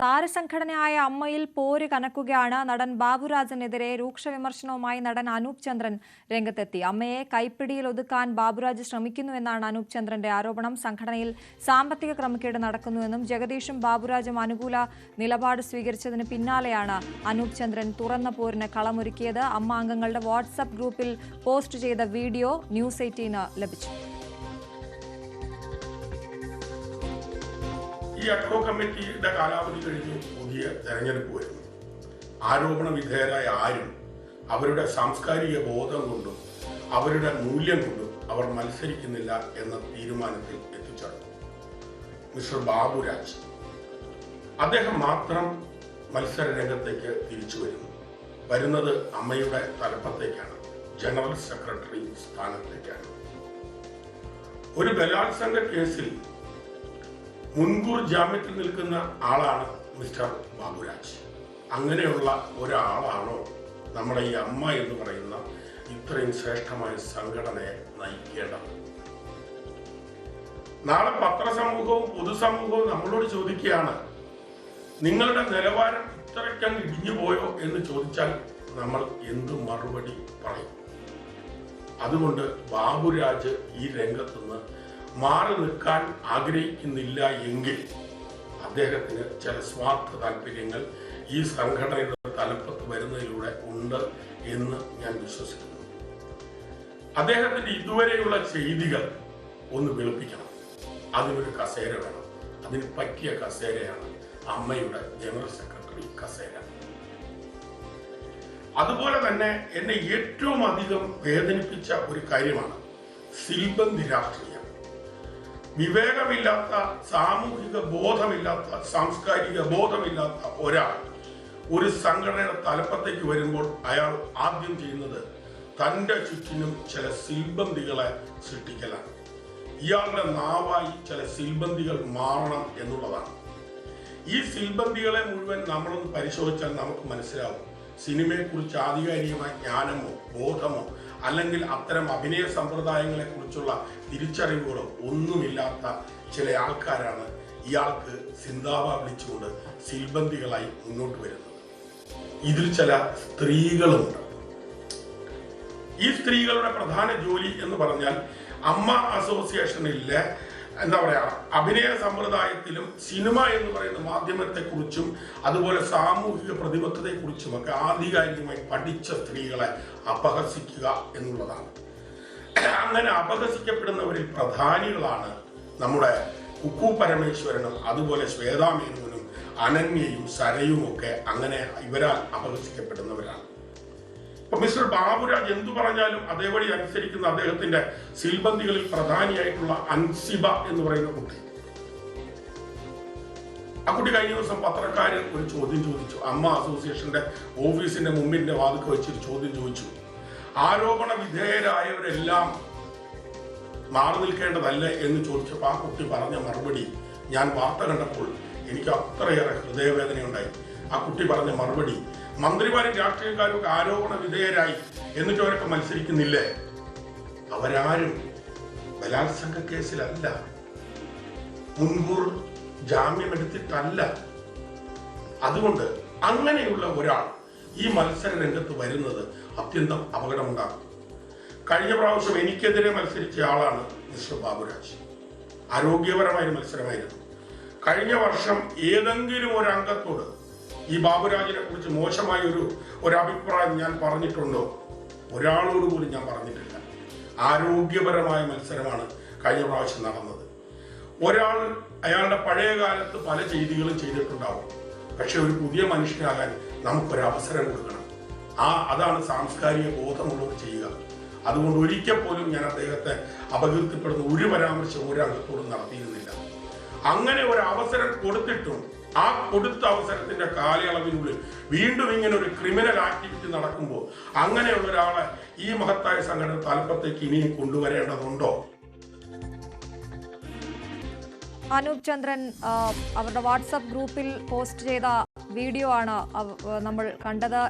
താരസംഘടനയായ അമ്മയിൽ പോര് കനക്കുകയാണ്. നടൻ ബാബുരാജിനെതിരെ രൂക്ഷ വിമർശനവുമായി നടൻ അനൂപ് ചന്ദ്രൻ രംഗത്തെത്തി. അമ്മയെ കൈപ്പിടിയിൽ ഒതുക്കാൻ ബാബുരാജ് ശ്രമിക്കുന്നുവെന്നാണ് അനൂപ് ചന്ദ്രന്റെ ആരോപണം. സംഘടനയിൽ സാമ്പത്തിക ക്രമക്കേട് നടക്കുന്നുവെന്നും ജഗദീഷും ബാബുരാജും അനുകൂല നിലപാട് സ്വീകരിച്ചതിന് പിന്നാലെയാണ് അനൂപ് ചന്ദ്രൻ തുറന്ന പോരിന് കളമൊരുക്കിയത്. അമ്മ അംഗങ്ങളുടെ വാട്സപ്പ് ഗ്രൂപ്പിൽ പോസ്റ്റ് ചെയ്ത വീഡിയോ ന്യൂസ് എയ്റ്റീന് ലഭിച്ചു. ഈ അഡ്ഹോ കമ്മിറ്റിയുടെ കാലാവധി കഴിഞ്ഞ് പുതിയ തെരഞ്ഞെടുപ്പ് വരുന്നു. ആരോപണ വിധേയരായ ആരും അവരുടെ സാംസ്കാരിക ബോധം കൊണ്ടും അവരുടെ മൂല്യം കൊണ്ടും അവർ മത്സരിക്കുന്നില്ല എന്ന തീരുമാനത്തിൽ എത്തിച്ചേർന്നു. മിസ്റ്റർ ബാബുരാജ് അദ്ദേഹം മാത്രം മത്സര രംഗത്തേക്ക് തിരിച്ചു വരുന്നു. വരുന്നത് അമ്മയുടെ തലപ്പത്തേക്കാണ്. General secretary സ്ഥാനത്തേക്കാണ്. ഒരു ബലാത്സംഗ കേസിൽ മുൻകൂർ ജാമ്യത്തിൽ നിൽക്കുന്ന ആളാണ് മിസ്റ്റർ ബാബുരാജ്. അങ്ങനെയുള്ള ഒരാളാണോ നമ്മുടെ ഈ അമ്മ എന്ന് പറയുന്ന ഇത്രയും ശ്രേഷ്ഠമായ സംഘടനയെ നയിക്കേണ്ടത്? നാളെ പത്രസമൂഹവും പൊതുസമൂഹവും നമ്മളോട് ചോദിക്കുകയാണ് നിങ്ങളുടെ നിലവാരം ഇത്രയ്ക്കങ്ങ് ഇടിഞ്ഞു പോയോ? എന്ന് ചോദിച്ചാൽ നമ്മൾ എന്ത് മറുപടി പറയും? അതുകൊണ്ട് ബാബുരാജ് ഈ രംഗത്തുനിന്ന് മാറി നിൽക്കാൻ ആഗ്രഹിക്കുന്നില്ല എങ്കിൽ അദ്ദേഹത്തിന് ചില സ്വാർത്ഥ താല്പര്യങ്ങൾ ഈ സംഘടനയുടെ തലപ്പത്ത് വരുന്നതിലൂടെ ഉണ്ട് എന്ന് ഞാൻ വിശ്വസിക്കുന്നു. അദ്ദേഹത്തിന്റെ ഇതുവരെയുള്ള ചെയ്തികൾ ഒന്ന് വെളുപ്പിക്കണം. അതിനൊരു കസേര വേണം. അതിന് പറ്റിയ കസേരയാണ് അമ്മയുടെ ജനറൽ സെക്രട്ടറി കസേര. അതുപോലെ തന്നെ എന്നെ ഏറ്റവും അധികം വേദനിപ്പിച്ച ഒരു കാര്യമാണ് സിൽബന്തി രാഷ്ട്രീയം. വിവേകമില്ലാത്ത സാമൂഹിക ബോധമില്ലാത്ത സാംസ്കാരിക ബോധമില്ലാത്ത ഒരാൾ ഒരു സംഘടനയുടെ തലപ്പത്തേക്ക് വരുമ്പോൾ അയാൾ ആദ്യം ചെയ്യുന്നത് തന്റെ ചുറ്റിനും ചില സിൽബന്തികളെ സൃഷ്ടിക്കലാണ്. ഇയാളുടെ നാവായി ചില സിൽബന്തികൾ മാറണം എന്നുള്ളതാണ്. ഈ സിൽബന്തികളെ മുഴുവൻ നമ്മളൊന്ന് പരിശോധിച്ചാൽ നമുക്ക് മനസ്സിലാവും. സിനിമയെക്കുറിച്ച് ആധികാരികമായ ജ്ഞാനമോ ബോധമോ അല്ലെങ്കിൽ അത്തരം അഭിനയ സമ്പ്രദായങ്ങളെ കുറിച്ചുള്ള തിരിച്ചറിവുകളോ ഒന്നുമില്ലാത്ത ചില ആൾക്കാരാണ് ഇയാൾക്ക് സിന്താവ വിളിച്ചുകൊണ്ട് സിൽബന്തികളായി മുന്നോട്ട് വരുന്നത്. ഇതിൽ ചില സ്ത്രീകളുമുണ്ട്. ഈ സ്ത്രീകളുടെ പ്രധാന ജോലി എന്ന് പറഞ്ഞാൽ അമ്മ അസോസിയേഷനിലെ എന്താ പറയാ അഭിനയ സമ്പ്രദായത്തിലും സിനിമ എന്ന് പറയുന്ന മാധ്യമത്തെക്കുറിച്ചും അതുപോലെ സാമൂഹിക പ്രതിബദ്ധതയെക്കുറിച്ചും ഒക്കെ ആധികാരികമായി പഠിച്ച സ്ത്രീകളെ അപഹസിക്കുക എന്നുള്ളതാണ്. അങ്ങനെ അപഹസിക്കപ്പെടുന്നവരിൽ പ്രധാനികളാണ് നമ്മുടെ കുക്കു പരമേശ്വരനും അതുപോലെ ശ്വേതാമേനുവിനും അനന്യയും സരയും ഒക്കെ അങ്ങനെ ഇവരാൽ അപഹസിക്കപ്പെടുന്നവരാണ്. മിസ്റ്റർ ബാബുരാജ് എന്തു പറഞ്ഞാലും അതേപടി അനുസരിക്കുന്ന അദ്ദേഹത്തിന്റെ സിൽബന്തികളിൽ പ്രധാനിയായിട്ടുള്ള അൻസിബ എന്ന് പറയുന്ന കുട്ടി. ആ കുട്ടി കഴിഞ്ഞ ദിവസം പത്രക്കാരൻ ഒരു ചോദ്യം ചോദിച്ചു. അമ്മ അസോസിയേഷന്റെ ഓഫീസിന്റെ മുമ്പിന്റെ വാതിക്ക് വെച്ചൊരു ചോദ്യം ചോദിച്ചു. ആരോപണ വിധേയരായവരെല്ലാം മാറി നിൽക്കേണ്ടതല്ലേ എന്ന് ചോദിച്ചപ്പോൾ ആ കുട്ടി പറഞ്ഞ മറുപടി ഞാൻ വാർത്ത കണ്ടപ്പോൾ എനിക്ക് അത്രയേറെ ഹൃദയവേദനയുണ്ടായി. ആ കുട്ടി പറഞ്ഞ മറുപടി. മന്ത്രിമാരും രാഷ്ട്രീയക്കാരും ഒക്കെ ആരോപണ വിധേയരായി. എന്നിട്ട് അവരൊക്കെ മത്സരിക്കുന്നില്ലേ? അവരാരും ബലാത്സംഗ കേസിലല്ല. മുൻകൂർ ജാമ്യമെടുത്തിട്ടല്ല. അതുകൊണ്ട് അങ്ങനെയുള്ള ഒരാൾ ഈ മത്സര രംഗത്ത് വരുന്നത് അത്യന്തം അപകടമുണ്ടാകും കഴിഞ്ഞ പ്രാവശ്യം എനിക്കെതിരെ മത്സരിച്ച ആളാണ് മിസ്റ്റർ ബാബുരാജ്. ആരോഗ്യപരമായ മത്സരമായിരുന്നു. കഴിഞ്ഞ വർഷം ഏതെങ്കിലും ഒരു അംഗത്തോട് ഈ ബാബുരാജിനെ കുറിച്ച് മോശമായ ഒരു ഒരഭിപ്രായം ഞാൻ പറഞ്ഞിട്ടുണ്ടോ? ഒരാളോട് പോലും ഞാൻ പറഞ്ഞിട്ടില്ല. ആരോഗ്യപരമായ മത്സരമാണ് കഴിഞ്ഞ പ്രാവശ്യം നടന്നത്. ഒരാൾ അയാളുടെ പഴയ കാലത്ത് പല ചെയ്തികളും ചെയ്തിട്ടുണ്ടാവും. പക്ഷെ ഒരു പുതിയ മനുഷ്യനാകാൻ നമുക്കൊരു അവസരം കൊടുക്കണം. ആ അതാണ് സാംസ്കാരിക ബോധമുള്ളവർ ചെയ്യുക. അതുകൊണ്ട് ഒരിക്കൽ പോലും ഞാൻ അദ്ദേഹത്തെ അപകീർത്തിപ്പെടുന്ന ഒരു പരാമർശം ഒരു അംഗത്തോടും നടത്തിയിരുന്നില്ല. അങ്ങനെ ഒരു അവസരം കൊടുത്തിട്ടും ആ കൊടുത്ത അവസരത്തിന്റെ കാലയളവിനുള്ളിൽ വീണ്ടും ഇങ്ങനെ ഒരു ക്രിമിനൽ ആക്ടിവിറ്റി നടക്കുമ്പോൾ അങ്ങനെയുള്ള ഒരാളെ ഈ മഹത്തായ സംഘടന തലപ്പത്തേക്ക് ഇനിയും കൊണ്ടുവരേണ്ടതുണ്ടോ? അനൂപ് ചന്ദ്രൻ അവരുടെ വാട്സപ്പ് ഗ്രൂപ്പിൽ പോസ്റ്റ് ചെയ്ത വീഡിയോ ആണ് നമ്മൾ കണ്ടത്.